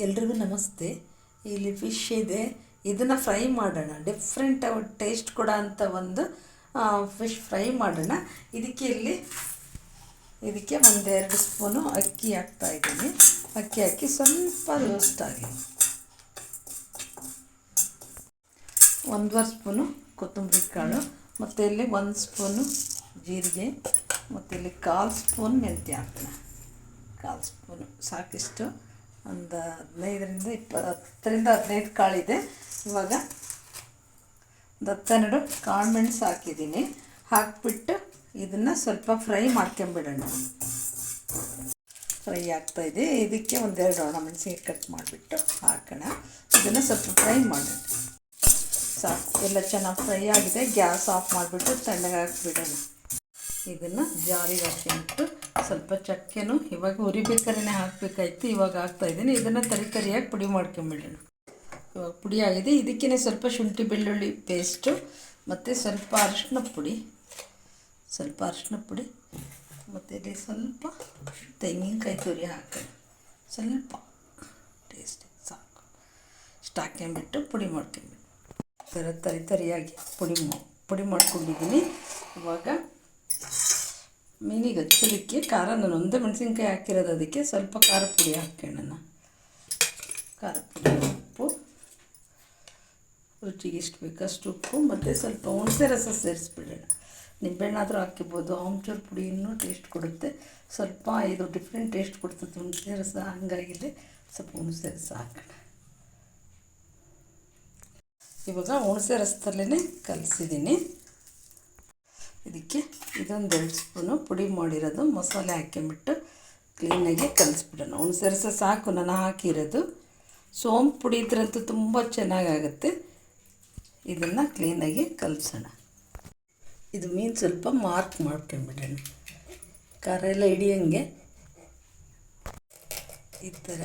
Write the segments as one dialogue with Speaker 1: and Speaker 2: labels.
Speaker 1: ಎಲ್ರಿಗೂ ನಮಸ್ತೆ. ಇಲ್ಲಿ ಫಿಶ್ ಇದೆ. ಇದನ್ನು ಫ್ರೈ ಮಾಡೋಣ. ಡಿಫ್ರೆಂಟ್ ಟೇಸ್ಟ್ ಕೊಡೋ ಅಂಥ ಒಂದು ಫಿಶ್ ಫ್ರೈ ಮಾಡೋಣ. ಇದಕ್ಕೆ ಇಲ್ಲಿ, ಇದಕ್ಕೆ ಒಂದೆರಡು ಸ್ಪೂನು ಅಕ್ಕಿ ಹಾಕ್ತಾ ಇದ್ದೀನಿ. ಅಕ್ಕಿ ಹಾಕಿ ಸ್ವಲ್ಪ ರೋಸ್ಟ್ ಆಗಿ. ಒಂದೂವರೆ ಸ್ಪೂನು ಕೊತ್ತಂಬರಿ ಕಾಳು. ಮತ್ತು ಇಲ್ಲಿ ಒಂದು ಸ್ಪೂನು ಜೀರಿಗೆ. ಮತ್ತು ಇಲ್ಲಿ ಕಾಲು ಸ್ಪೂನ್ ಮೆಂತ್ಯ ಹಾಕೋಣ ಕಾಲು ಸ್ಪೂನು ಸಾಕಿಷ್ಟು. ಒಂದು ಹದಿನೈದರಿಂದ ಇಪ್ಪ, ಹತ್ತರಿಂದ ಹದಿನೈದು ಕಾಳಿದೆ. ಇವಾಗ ಒಂದು ಹತ್ತೆರಡು ಮೆಣಸು ಹಾಕಿದ್ದೀನಿ. ಹಾಕಿಬಿಟ್ಟು ಇದನ್ನು ಸ್ವಲ್ಪ ಫ್ರೈ ಮಾಡ್ಕೊಂಬಿಡೋಣ. ಫ್ರೈ ಆಗ್ತಾ ಇದೆ. ಇದಕ್ಕೆ ಒಂದೆರಡು ಒಣಮೆಣಸಿಗೆ ಕಟ್ ಮಾಡಿಬಿಟ್ಟು ಹಾಕೋಣ. ಇದನ್ನು ಸ್ವಲ್ಪ ಫ್ರೈ ಮಾಡೋಣ. ಸಾಕು. ಎಲ್ಲ ಚೆನ್ನಾಗಿ ಫ್ರೈ ಆಗಿದೆ. ಗ್ಯಾಸ್ ಆಫ್ ಮಾಡಿಬಿಟ್ಟು ತಣ್ಣಗೆ ಹಾಕ್ಬಿಡೋಣ ಇದನ್ನು ಜಾರಿಗೆ ಹಾಕ್ಕೊಂಬಿಟ್ಟು ಸ್ವಲ್ಪ ಚಕ್ಕೆನೂ ಇವಾಗ ಹುರಿಬೇಕಾದ್ರೆ ಹಾಕಬೇಕಾಯ್ತು, ಇವಾಗ ಹಾಕ್ತಾಯಿದ್ದೀನಿ ಇದನ್ನು ತರಿ ತರಿಯಾಗಿ ಪುಡಿ ಮಾಡ್ಕೊಂಬಿಡೋಣ ಇವಾಗ ಪುಡಿ ಆಗಿದೆ. ಇದಕ್ಕೇ ಸ್ವಲ್ಪ ಶುಂಠಿ ಬೆಳ್ಳುಳ್ಳಿ ಪೇಸ್ಟು ಮತ್ತು ಸ್ವಲ್ಪ ಅರಿಶಿನ ಪುಡಿ. ಸ್ವಲ್ಪ ಅರಿಶಿನ ಪುಡಿ, ಮತ್ತು ಇಲ್ಲಿ ಸ್ವಲ್ಪ ತೆಂಗಿನಕಾಯಿ ತುರಿ ಹಾಕೋಣ ಸ್ವಲ್ಪ ಟೇಸ್ಟ್ ಸಾಕು. ಇಷ್ಟು ಪುಡಿ ಮಾಡ್ಕೊಂಬಿಡಿ ಥರ ತರಿ ತರಿಯಾಗಿ ಪುಡಿ ಪುಡಿ ಮಾಡ್ಕೊಂಡಿದ್ದೀನಿ. ಇವಾಗ ಮೀನಿಗೆ ಹಚ್ಚಲಿಕ್ಕೆ ಖಾರ ನಾನು ಒಂದೇ ಮೆಣಸಿನ್ಕಾಯಿ ಹಾಕಿರೋದು ಅದಕ್ಕೆ ಸ್ವಲ್ಪ ಖಾರ ಪುಡಿ ಹಾಕ್ಕೊಳ್ಳೋಣ ಖಾರ ಪುಡಿ ಉಪ್ಪು, ರುಚಿಗೆ ಎಷ್ಟು ಬೇಕಷ್ಟು ಉಪ್ಪು ಮತ್ತು ಸ್ವಲ್ಪ ಹುಣಸೆ ರಸ ಸೇರಿಸ್ಬಿಡೋಣ ನಿಂಬೆಹಣ್ಣಾದರೂ ಹಾಕಿಬೋದು ಆಮ್ಚೂರು ಪುಡಿ ಇನ್ನೂ ಟೇಸ್ಟ್ ಕೊಡುತ್ತೆ. ಸ್ವಲ್ಪ ಇದು ಡಿಫ್ರೆಂಟ್ ಟೇಸ್ಟ್ ಕೊಡ್ತದೆ ಹುಣಸೆ ರಸ ಹಂಗಾಗಿಲ್ಲಿ ಸ್ವಲ್ಪ ಹುಣಸೆ ರಸ ಹಾಕೋಣ. ಇವಾಗ ಹುಣಸೆ ರಸದಲ್ಲೇ ಕಲಿಸಿದ್ದೀನಿ. ಇದಕ್ಕೆ ಇದೊಂದು ಎರಡು ಸ್ಪೂನು ಪುಡಿ ಮಾಡಿರೋದು, ಮಸಾಲೆ ಹಾಕ್ಕೊಂಬಿಟ್ಟು ಕ್ಲೀನಾಗಿ ಕಲಿಸ್ಬಿಡೋಣ. ಒಂದು ರಸ ಸಾಕು, ನಾನು ಹಾಕಿರೋದು. ಸೋಂಪು ಪುಡಿ ಇದ್ರಂತೂ ತುಂಬ ಚೆನ್ನಾಗಾಗುತ್ತೆ. ಇದನ್ನು ಕ್ಲೀನಾಗಿ ಕಲಿಸೋಣ. ಇದು ಮೀನು ಸ್ವಲ್ಪ ಮಾರ್ಕ್ ಮಾಡ್ಕೊಂಬಿಡೋಣ ಖಾರ ಎಲ್ಲ ಹಿಡಿಯಂಗೆ. ಈ ಥರ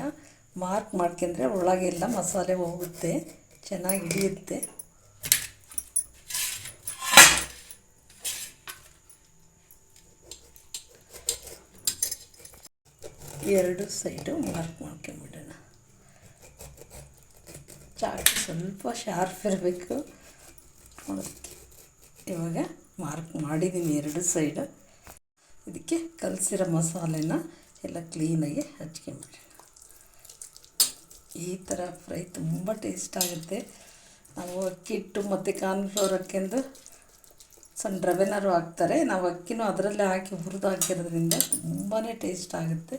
Speaker 1: ಮಾರ್ಕ್ ಮಾಡ್ಕೊಂಡ್ರೆ ಒಳಗೆಲ್ಲ ಮಸಾಲೆ ಹೋಗುತ್ತೆ, ಚೆನ್ನಾಗಿ ಹಿಡಿಯುತ್ತೆ. ಎರಡು ಸೈಡು ಮಾರ್ಕ್ ಮಾಡ್ಕೊಂಬಿಡೋಣ. ಚಾಕು ಸ್ವಲ್ಪ ಶಾರ್ಪ್ ಇರಬೇಕು. ಅದಕ್ಕೆ ಇವಾಗ ಮಾರ್ಕ್ ಮಾಡಿದ್ದೀನಿ ಎರಡು ಸೈಡು. ಇದಕ್ಕೆ ಕಲಸಿರೋ ಮಸಾಲೆನ ಎಲ್ಲ ಕ್ಲೀನಾಗಿ ಹಚ್ಕೊಂಬಿಡೋಣ. ಈ ಥರ ಫ್ರೈ ತುಂಬ ಟೇಸ್ಟ್ ಆಗುತ್ತೆ. ನಾವು ಅಕ್ಕಿ ಹಿಟ್ಟು ಮತ್ತು ಕಾರ್ನ್ಫ್ಲವರ್ ಹಾಕ್ಕೊಂಡು ಸಣ್ಣ ರವೆನಾರು ಹಾಕ್ತಾರೆ. ನಾವು ಅಕ್ಕಿನೂ ಅದರಲ್ಲೇ ಹಾಕಿ ಹುರಿದು ಹಾಕಿರೋದ್ರಿಂದ ತುಂಬಾ ಟೇಸ್ಟ್ ಆಗುತ್ತೆ.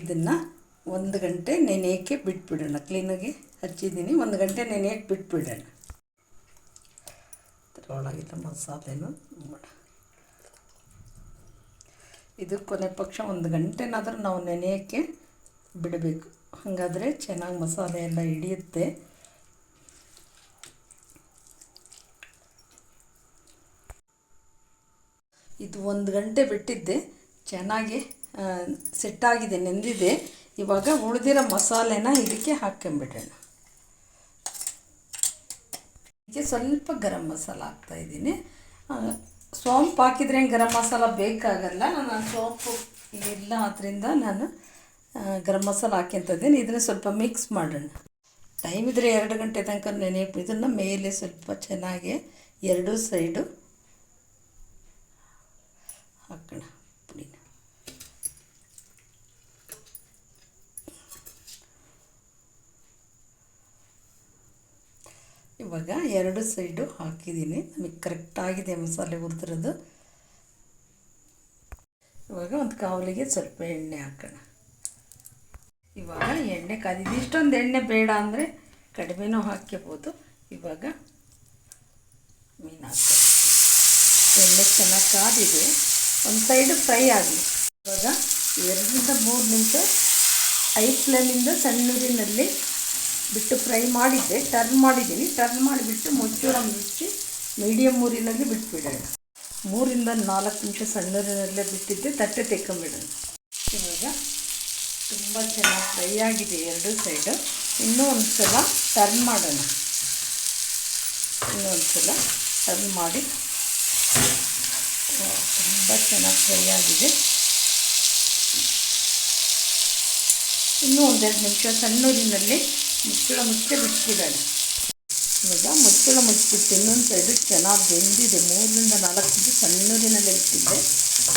Speaker 1: ಇದನ್ನು ಒಂದು ಗಂಟೆ ನೆನೆಯೋಕ್ಕೆ ಬಿಟ್ಬಿಡೋಣ. ಕ್ಲೀನಾಗಿ ಹಚ್ಚಿದ್ದೀನಿ. ಒಂದು ಗಂಟೆ ನೆನೆಯೋಕ್ಕೆ ಬಿಟ್ಬಿಡೋಣ. ಒಳಗಿದ್ದ ಮಸಾಲೆನೂ ನೋಡೋಣ ಇದು ಕೊನೆ ಪಕ್ಷ. ಒಂದು ಗಂಟೆನಾದರೂ ನಾವು ನೆನೆಯೋಕ್ಕೆ ಬಿಡಬೇಕು. ಹಾಗಾದರೆ ಚೆನ್ನಾಗಿ ಮಸಾಲೆ ಎಲ್ಲ ಹಿಡಿಯುತ್ತೆ. ಇದು ಒಂದು ಗಂಟೆ ಬಿಟ್ಟಿದ್ದೆ. ಚೆನ್ನಾಗಿ ಸೆಟ್ಟಾಗಿದೆ, ನೆಂದಿದೆ. ಇವಾಗ ಉಳಿದಿರೋ ಮಸಾಲೆನ ಇದಕ್ಕೆ ಹಾಕ್ಕೊಂಬಿಡೋಣ. ಇದಕ್ಕೆ ಸ್ವಲ್ಪ ಗರಂ ಮಸಾಲ ಹಾಕ್ತಾಯಿದ್ದೀನಿ ಸೋಂಪು ಹಾಕಿದ್ರೆ ಗರಂ ಮಸಾಲ ಬೇಕಾಗಲ್ಲ. ನಾನು ಸೋಂಪು ಇಲ್ಲ ಆದ್ದರಿಂದ ನಾನು ಗರಂ ಮಸಾಲ ಹಾಕ್ಯಂತಿದ್ದೀನಿ ಇದನ್ನು ಸ್ವಲ್ಪ ಮಿಕ್ಸ್ ಮಾಡೋಣ. ಟೈಮ್ ಇದ್ದರೆ ಎರಡು ಗಂಟೆ ತನಕ ನೆನೆ ಇದನ್ನು ಮೇಲೆ ಸ್ವಲ್ಪ ಚೆನ್ನಾಗಿ ಎರಡೂ ಸೈಡು ಹಾಕೋಣ. ಇವಾಗ ಎರಡು ಸೈಡು ಹಾಕಿದ್ದೀನಿ. ನಮಗೆ ಕರೆಕ್ಟಾಗಿದೆ ಮಸಾಲೆ ಹುರಿದಿರೋದು. ಇವಾಗ ಒಂದು ಕಾವಲಿಗೆ ಸ್ವಲ್ಪ ಎಣ್ಣೆ ಹಾಕೋಣ. ಇವಾಗ ಎಣ್ಣೆ ಕಾದಿದ್ದು ಇಷ್ಟೊಂದು ಎಣ್ಣೆ ಬೇಡ ಅಂದರೆ ಕಡಿಮೆನೂ ಹಾಕ್ಕೋಬೋದು ಇವಾಗ ಮೀನು ಹಾಕೋಣ. ಎಣ್ಣೆ ಚೆನ್ನಾಗಿ ಕಾದಿದೆ. ಒಂದು ಸೈಡು ಫ್ರೈ ಆಗಲಿ. ಇವಾಗ ಎರಡರಿಂದ ಮೂರು ನಿಮಿಷ ಐ ಫ್ಲೇಮಿಂದ ಸಣ್ಣೂರಿನಲ್ಲಿ ಬಿಟ್ಟು ಫ್ರೈ ಮಾಡಿದ್ದೆ ಟರ್ನ್ ಮಾಡಿದ್ದೀನಿ. ಟರ್ನ್ ಮಾಡಿಬಿಟ್ಟು ಮುಚ್ಚೂರ ಮುಚ್ಚಿ ಮೀಡಿಯಮ್ ಊರಿನಲ್ಲಿ ಬಿಟ್ಬಿಡೋಣ. ಮೂರಿಂದ ನಾಲ್ಕು ನಿಮಿಷ ಸಣ್ಣದಲ್ಲೇ ಬಿಟ್ಟಿದ್ದೆ, ತಟ್ಟೆ ತೆಕ್ಕೊಂಬಿಡೋಣ. ಇವಾಗ ತುಂಬ ಚೆನ್ನಾಗಿ ಫ್ರೈ ಆಗಿದೆ ಎರಡು ಸೈಡು ಇನ್ನೂ ಒಂದು ಸಲ ಟರ್ನ್ ಮಾಡೋಣ. ಇನ್ನೂ ಒಂದು ಸಲ ಟರ್ನ್ ಮಾಡಿ. ತುಂಬ ಚೆನ್ನಾಗಿ ಫ್ರೈ ಆಗಿದೆ. ಇನ್ನೂ ಒಂದೆರಡು ನಿಮಿಷ, ಸಣ್ಣೂರಿನಲ್ಲಿ ಮುಚ್ಚಳ ಮುಚ್ಚೆ ಬಿಟ್ಬಿಡೋಣ ಇವಾಗ ಮುಚ್ಚಳ ಮುಚ್ಚಿಬಿಟ್ಟು ಇನ್ನೊಂದು ಸೈಡು ಚೆನ್ನಾಗಿ ಬೆಂದಿದೆ. ಮೂರರಿಂದ ನಾಲ್ಕು ನಿಮಿಷ ಸಣ್ಣೂರಿನಲ್ಲೇ ಇಟ್ಟಿದ್ದೆ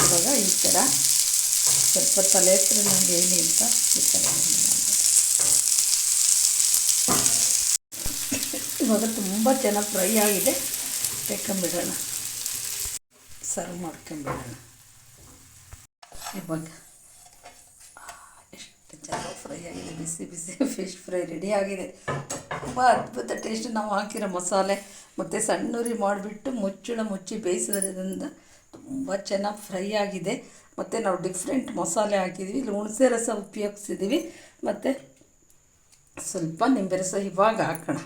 Speaker 1: ಇವಾಗ ಈ ಥರ ಸ್ವಲ್ಪ ತಲೆ ಹತ್ರ ನಂಗೆ ಹೇಳಿ ಅಂತ ಈ ಥರ ಇವಾಗ ತುಂಬ ಚೆನ್ನಾಗಿ ಫ್ರೈ ಆಗಿದೆ. ತೆಕ್ಕೊಂಬಿಡೋಣ ಸರ್ವ್ ಮಾಡ್ಕೊಂಬಿಡೋಣ. ಇವಾಗ ಚೆನ್ನಾಗಿ ಫ್ರೈ ಆಗಿದೆ ಬಿಸಿ ಬಿಸಿ. ಫಿಶ್ ಫ್ರೈ ರೆಡಿ ಆಗಿದೆ. ತುಂಬ ಅದ್ಭುತ ಟೇಸ್ಟ್ ನಾವು ಹಾಕಿರೋ ಮಸಾಲೆ. ಮತ್ತು ಸಣ್ಣೂರಿ ಮಾಡಿಬಿಟ್ಟು ಮುಚ್ಚಳ ಮುಚ್ಚಿ ಬೇಯಿಸೋದ್ರಿಂದ ತುಂಬ ಚೆನ್ನಾಗಿ ಫ್ರೈ ಆಗಿದೆ. ಮತ್ತು ನಾವು ಡಿಫ್ರೆಂಟ್ ಮಸಾಲೆ ಹಾಕಿದ್ವಿ. ಇಲ್ಲಿ ಹುಣಸೆ ರಸ ಉಪಯೋಗಿಸಿದ್ದೀವಿ ಮತ್ತು ಸ್ವಲ್ಪ ನಿಂಬೆ ರಸ ಇವಾಗ ಹಾಕೋಣ.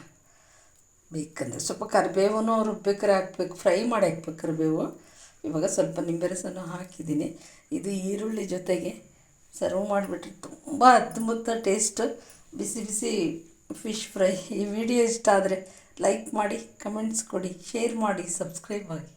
Speaker 1: ಬೇಕಂದರೆ ಸ್ವಲ್ಪ ಕರಿಬೇವನ್ನು ರುಬ್ಬೇಕಾರೆ ಹಾಕ್ಬೇಕು. ಫ್ರೈ ಮಾಡಿ ಹಾಕ್ಬೇಕು ಕರಿಬೇವು. ಇವಾಗ ಸ್ವಲ್ಪ ನಿಂಬೆ ರಸನೂ ಹಾಕಿದ್ದೀನಿ. ಇದು ಈರುಳ್ಳಿ ಜೊತೆಗೆ ಸರ್ವ್ ಮಾಡಿಬಿಟ್ರೆ ತುಂಬ ಅದ್ಭುತ ಟೇಸ್ಟ್ ಬಿಸಿ ಬಿಸಿ ಫಿಶ್ ಫ್ರೈ ಈ ವಿಡಿಯೋ ಇಷ್ಟ ಆದರೆ ಲೈಕ್ ಮಾಡಿ ಕಮೆಂಟ್ಸ್ ಕೊಡಿ ಶೇರ್ ಮಾಡಿ ಸಬ್ಸ್ಕ್ರೈಬ್ ಆಗಿ.